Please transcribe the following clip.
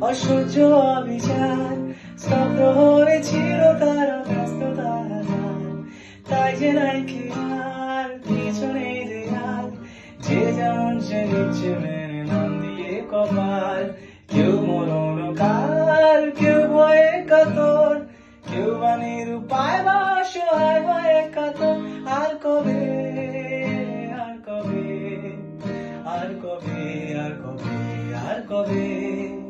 সূর্য অবিচার স্তব্ধ হয়েছিল তারা ব্যস্ততা তাই যে নাই খেয়াল পিছনে দেয়াল যে যেমন সে নিচ্ছে মেনে নাম দিয়ে কপাল। কেউ মরণ কাল, কেউ ভয়ে কাতর। কেউ বা নিরুপায় বা অসহায় হয়ে কাতর। আর আর কবে আর কবে আর কবে আর কবে আর কবে?